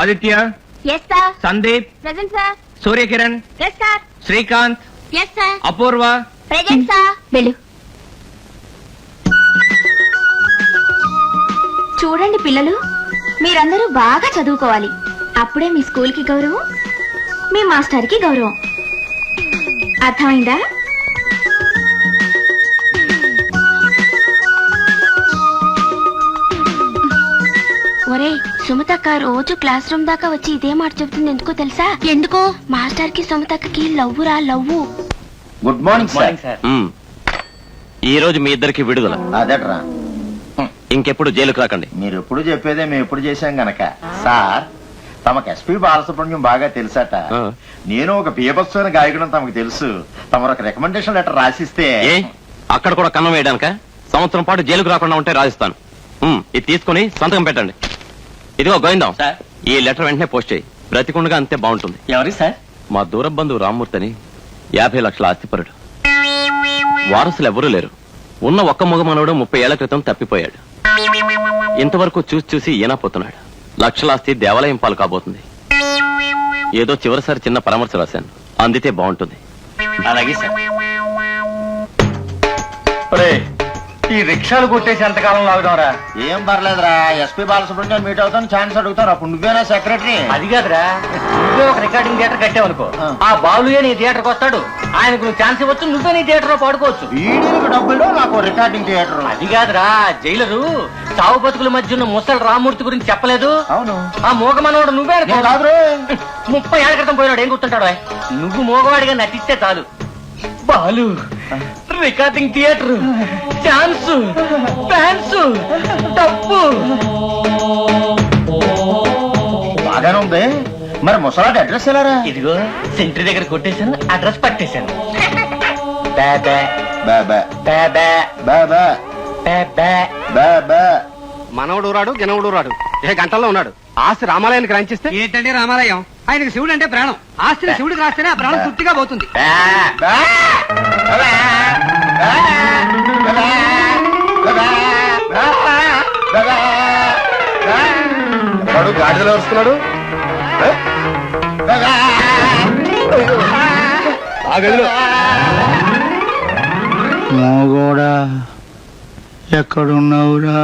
Aditya? Yes sir Sandeep? Present sir Suryakiran? Yes sir Srikanth? Yes sir Apoorva? Present sir వెళ్ళు. చూడండి పిల్లలు మీరందరూ బాగా చదువుకోవాలి. అప్పుడే మీ స్కూల్కి గౌరవం మీ మాస్టర్కి గౌరవం. అర్థమైందా? ఒరే సుమతక్క రోజు క్లాస్ రూమ్ దాకా వచ్చి ఇదే మాట చెప్తుంది ఎందుకో తెలుసా? ఎందుకో? మాస్టర్కి సుమతక్కకి లవ్వురా love. Good morning sir sir మ్మ్. ఈ రోజు మీ ఇద్దరికి విడుదల. అదట్రా. ఇంకెప్పుడు జైలుకు రాకండి. మీరు ఎప్పుడు చెప్పేదే మేము ఎప్పుడు చేశాం గనక. సార్ తమకు ఎస్పి బాలసుబ్రహ్మణ్యం బాగా తెలుసట. ఆ. నేను ఒక బీభత్సమైన గాయకుడు తమకు తెలుసు. తమరు ఒక రికమెండేషన్ లెటర్ రాసిస్తే. ఏ? అక్కడ కూడా కన్నం వేయడానిక? సంవత్సరం పాటు జైలుకు రాకుండా ఉంటే రాజిస్తాను మ్మ్. ఇది తీసుకుని సంతకం పెట్టండి. ఇదిగో గోవిందం. సార్. ఈ లెటర్ వెంటనే పోస్ట్ చేయి. బ్రతికుండగా అంతే బాగుంటుంది. ఎవరి సార్? మా దూర బంధువు రామ్మూర్తిని యాభై లక్షల ఆస్తిపరుడు. వారసులు ఎవరూ లేరు. ఉన్న ఒక్క మగ మనవడు ముప్పై ఏళ్ళ క్రితం తప్పిపోయాడు. ఇంతవరకు చూసి చూసి ఈనాపోతున్నాడు లక్షల ఆస్తి దేవాలయం పాలు కాబోతుంది. ఏదో చివరిసారి చిన్న పరామర్శ రాశాను. అందితే బాగుంటుంది. అలాగే సార్. ఈ రిక్షాలు కొట్టేసి ఎంతకాలం లాగుదాంరా? ఏం పర్లేదురా ఎస్పి బాలసుబ్రహ్మణ్యం మీట్ అవుతాను ఛాన్స్ అడుగుతారు. అప్పుడు నువ్వేనా సెక్రటరీ? అది కాదురా నువ్వే ఒక రికార్డింగ్ థియేటర్ కట్టావనుకో. ఆ. ఆ బాలుయే నీ థియేటర్కి వస్తాడు. ఆయనకు నువ్వు ఛాన్స్ ఇవ్వచ్చు నువ్వే నీ థియేటర్లో పాడుకోవచ్చు. వీడికి డబ్బులు నాకు రికార్డింగ్ థియేటర్. అది కాదురా జైలరు చావు బతుకుల మధ్య ఉన్న ముసలి రామూర్తి గురించి చెప్పలేదు. అవును. ఆ మూగ మనవాడు నువ్వే. ముప్పై ఏళ్ళ క్రితం పోయినాడు ఏం గుర్తుంటాడు? నువ్వు మూగవాడిగా నటిస్తే చాలు. Balu recording theatre chance fans డబ్బు బాగానే ఉంది. మరి ముసలాటి అడ్రస్ ఎలారా? ఇదిగో సెంట్రీ దగ్గర కొట్టేశాను అడ్రస్ పట్టేశాను. బాబా బాబా బాబా బాబా బాబా బాబా మనవడు రాడు గినవడు రాడు ఏ గంటల్లో ఉన్నాడు? ఆస్తి రామాలయానికి రాంచిస్తే ఏంటండి రామాలయం? ఆయనకి శివుడు అంటే ప్రాణం. ఆస్తిని శివుడికి రాస్తేనే ఆ ప్రాణం తృప్తిగా పోతుంది. వాడు గాడిలో వస్తున్నాడు. ఆ మోగోడా ఎక్కడున్నావురా?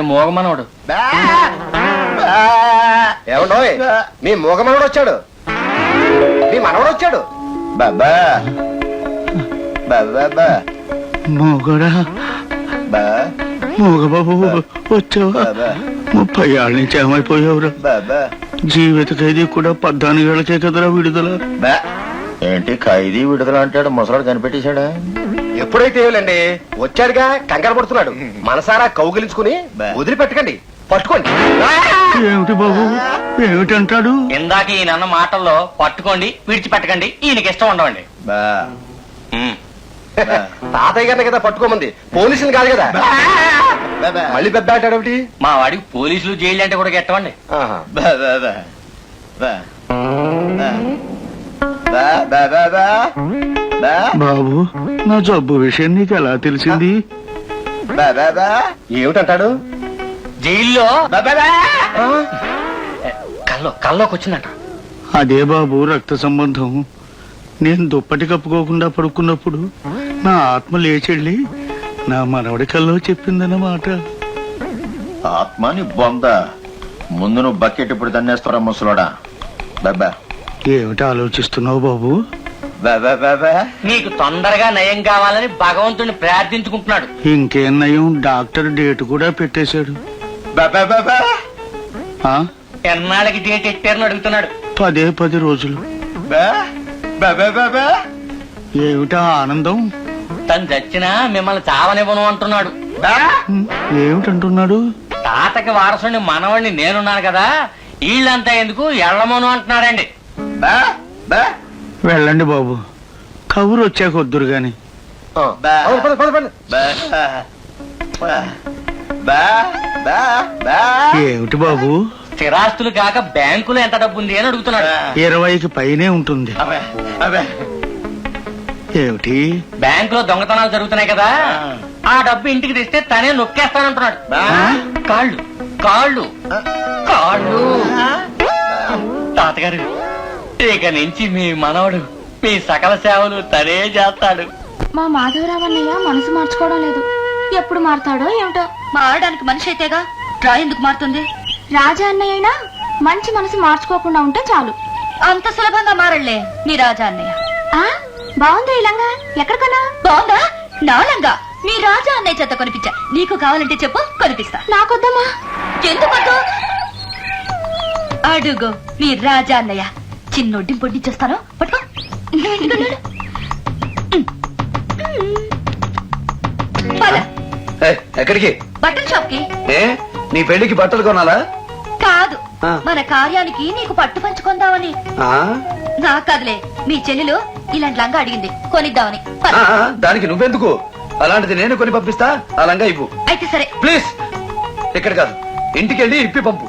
ఆయన మూగమనోడు ఏమండోయ్ మీ మూగ మనవడు వచ్చాడు. మీ మనవడు వచ్చాడు. బాబా బాబా బా మోగోడా? బా! మోగబాబు వచ్చావా? బాబా ముప్పై ఏళ్ళ నుంచి ఏమైపోయావురా? బాబా జీవిత ఖైదీ కూడా పద్నాలుగేళ్ళకే కదరా విడుదల. బా! ఏంటి ఖైదీ విడుదల అంటాడు? ముసలాడు కనిపెట్టేశాడా? ఎప్పుడైతే ఏమిలండి? వచ్చాడుగా కంగారు పడుతున్నాడు. మనసారా కౌగిలించుకుని వదిలిపెట్టకండి. పట్టుకోండి. ఏమిటి బాబు? ఏమిటంటాడు? ఇందాక ఈయనన్న మాటల్లో పట్టుకోండి విడిచిపెట్టకండి ఈయనకి ఇష్టం ఉండవండి. తాతయ్య గారిని కదా పట్టుకోమంది. పోలీసులు కాదు కదా. మళ్ళీ పెద్ద అంటాడు మా వాడికి పోలీసులు జైలు అంటే కూడా ఎట్టవండి బాబు నా జబ్బు విషయం నీకు ఎలా తెలిసింది? ఏమిటంటాడు? జైల్లో? కల్లో కల్లోకి వచ్చిందంట. అదే బాబు రక్త సంబంధం. నేను దుప్పటి కప్పుకోకుండా పడుకున్నప్పుడు నా ఆత్మ లేచెళ్ళి నా మనవడి కల్లో చెప్పిందన్నమాట. ఆత్మాని బొంద. ముందు నువ్వు బకెట్ ఇప్పుడు తన్నేస్తారా ముసలోడా. బాబా ఏమిటి ఆలోచిస్తున్నావు బాబా? నీకు తొందరగా నయం కావాలని భగవంతుని ప్రార్థించుకుంటున్నాడు. ఇంకేం నయం? డాక్టర్ డేట్ కూడా పెట్టేశాడు. బాబా బాబా ఆ? ఎన్నాళ్ళకి డేట్ ఎట్టారని అడుగుతున్నాడు. పదే పది రోజులు. బా బాబా బాబా ఏమిటా ఆనందం? తను చచ్చినా మిమ్మల్ని చావనివ్వను అంటున్నాడు. ఏమిటంటున్నాడు? తాతకి వారసుని మనవడిని నేనున్నాను కదా వీళ్ళంతా ఎందుకు ఎళ్ళమను అంటున్నాడండి బా బా వెళ్ళండి బాబు. కబురు వచ్చాక వద్దురు గాని. ఏమిటి బాబు? స్థిరాస్తులు కాక బ్యాంకులో ఎంత డబ్బు ఉంది అని అడుగుతున్నాడు. ఇరవైకి పైనే ఉంటుంది. ఏమిటి? బ్యాంకులో దొంగతనాలు జరుగుతున్నాయి కదా. ఆ. డబ్బు ఇంటికి తెస్తే తనే నొక్కేస్తానంటున్నాడు. కాళ్ళు. కాళ్ళు. కాళ్ళు. తాతగారు ఇక నుంచి మీ మనవడు మీ సకల సేవలు తనే చేస్తాడు. మా మాధవరావు అన్నయ్య మనసు మార్చుకోవడం లేదు. ఎప్పుడు మారుతాడో ఏమిటో. మారడానికి మనిషి అయితేగా డ్రా ఎందుకు మారుతుంది? రాజా అన్నయ్య అయినా మంచి మనసు మార్చుకోకుండా ఉంటే చాలు. అంత సులభంగా మారళ్ళే నీ రాజా అన్నయ్య. ఆ? బాగుంది ఇలంగా ఎక్కడ కొన్నా బాగుందా? నాలంగా మీ రాజా అన్నయ్య చేత కొనిపించా. నీకు కావాలంటే చెప్పు కొనిపిస్తా. నాకొద్దమ్మా. ఎందుకు అడుగు మీ రాజా అన్నయ్య. చిన్నొడ్డి పట్టుకో. పద, ఏ, ఎక్కడికి? బట్టల షాప్కి ఏ? నీ పెళ్ళికి బట్టలు కొనాలా? కాదు. ఆ. మన కార్యానికి నీకు పట్టు పంచుకుందామని. ఆ? నా కదలే. మీ చెల్లెలు ఇలాంటి లంగా అడిగింది. కొనిద్దామని. పద. ఆ, ఆ, దానికి నువ్వెందుకు? అలాంటిది నేను కొని పంపిస్తా అలాగా ఇవ్వు. అయితే సరే. ప్లీజ్. ఇక్కడ కాదు. ఇంటికి వెళ్ళి ఇప్పి పంపు.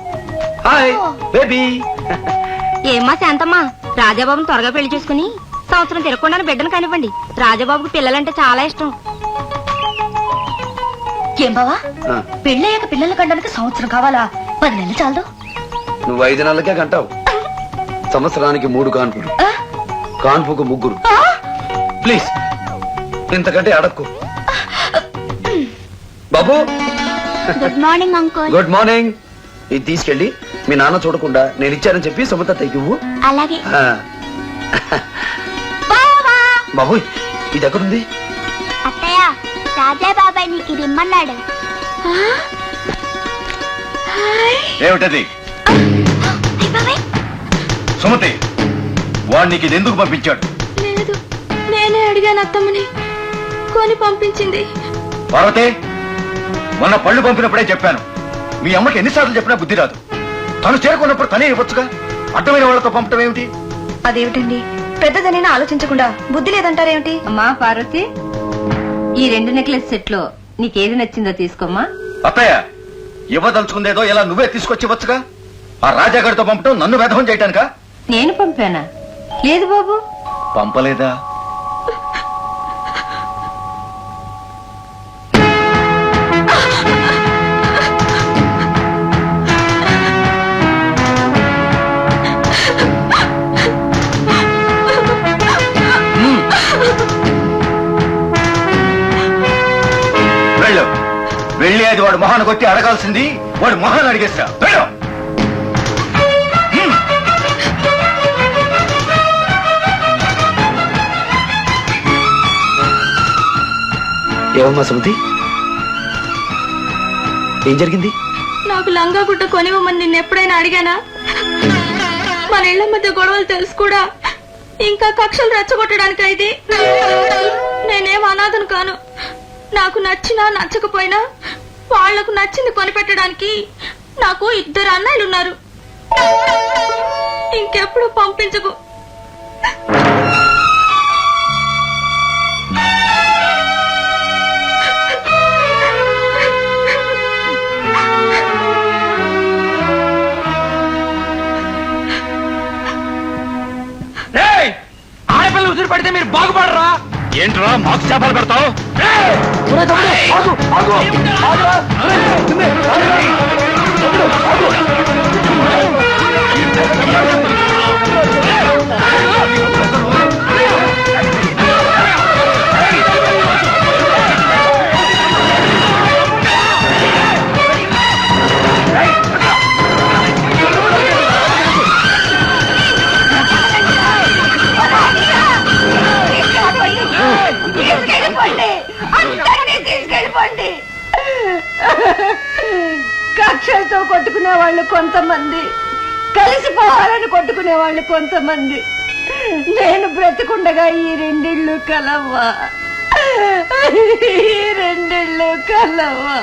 Hi baby. ఏమ్మా శాంతమ్మా? రాజాబాబుని త్వరగా పెళ్ళి చేసుకుని సంవత్సరం తిరగకుండా బిడ్డను కానివ్వండి. రాజాబాబుకి పిల్లలంటే చాలా ఇష్టం. ఏం బావా? పెళ్ళయ్యాక పిల్లలు కండానికి సంవత్సరం కావాలా? పది నెలలు చాలదు. నువ్వు ఐదు నెలలకే కంటావు. సంవత్సరానికి మూడు కాన్పులు? కాన్పుకు ముగ్గురు? ప్లీజ్ ఇంతకంటే అడక్కు. బాబు. Good morning uncle. Good morning. ఇది తీసుకెళ్ళి. మీ నాన్న చూడకుండా నేను ఇచ్చానని చెప్పి సుమత తెగివ్వు అలాగే. ఆ. బాబు ఇది ఎక్కడుంది? అత్తయ్య రాజా బాబాయ్ నీకు ఇమ్మన్నాడు ఏమిటది? సుమతి వాడు నీకు ఇది ఎందుకు పంపించాడు? లేదు నేనే అడిగాను అత్తమ్మని. కొని పంపించింది. పార్వతి మొన్న పళ్ళు పంపినప్పుడే చెప్పాను. మీ అమ్మకి ఎన్నిసార్లు చెప్పినా బుద్ధి రాదు. తను చేరుకున్నప్పుడు తనే ఇవ్వచ్చుగా? అడ్డమైన వాళ్ళతో పంపటం ఏమిటి? అదేమిటండి? పెద్దదని ఆలోచించకుండా బుద్ధి లేదంటారేమిటి? అమ్మా పార్వతి ఈ రెండు నెక్లెస్ సెట్లో నీకేది నచ్చిందో తీసుకోమ్మా. అత్తయ్య ఇవ్వదలుచుకుందేదో ఇలా నువ్వే తీసుకొచ్చి ఇవ్వచ్చుగా? ఆ రాజాగారితో పంపటం నన్ను వ్యధం చేయటానికా? నేను పంపానా? లేదు బాబు. పంపలేదా? వెళ్ళి అది వాడు మొహాన్ని కొట్టి అడగాల్సింది వాడు మొహాన్ని అడిగేస్తా. వెళ్ళు. ఏమమ్మా సుమతి? ఏం జరిగింది? నాకు లంగా గుడ్డ కొనివ్వమని నిన్ను ఎప్పుడైనా అడిగానా? మన ఇళ్ళ మధ్య గొడవలు తెలుసు కూడా. ఇంకా కక్షలు రెచ్చగొట్టడానికి ఇది నేనేం అనాథను కాను. నాకు నచ్చినా నచ్చకపోయినా వాళ్ళకు నచ్చింది కొనిపెట్టడానికి నాకు ఇద్దరు అన్నయ్యలు ఉన్నారు. ఇంకెప్పుడు పంపించకు. ఆడపిల్లలు ఉసిరి పడితే మీరు బాగుపడరు. ఏంట్రా మాకు చేపలు పెడతావు? కక్షలతో కొట్టుకునే వాళ్ళు కొంతమంది కలిసిపోవాలని కొట్టుకునే వాళ్ళు కొంతమంది. నేను బ్రతికుండగా ఈ రెండిళ్ళు కలవ్వా. ఈ రెండిళ్ళు కలవ్వా.